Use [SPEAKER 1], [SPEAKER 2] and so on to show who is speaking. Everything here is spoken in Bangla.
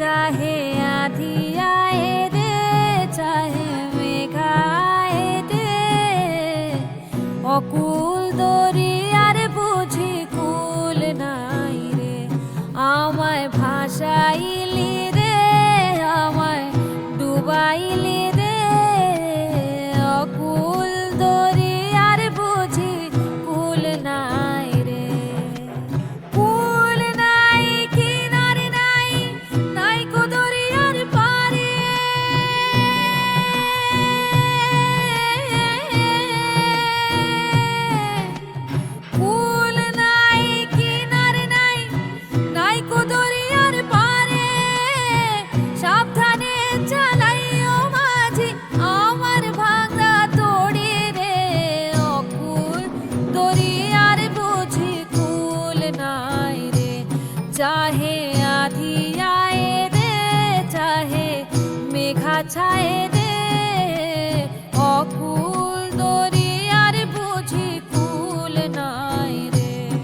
[SPEAKER 1] चाहे आधी आए रे चाहे মেঘায় রে অকুল দরিয়ার বুঝি কুল নাই রে আমায় ভাসাইলি রে আমায় ডুবাইলি चाहे आधी आए दे चाहे मेघा छाए दे।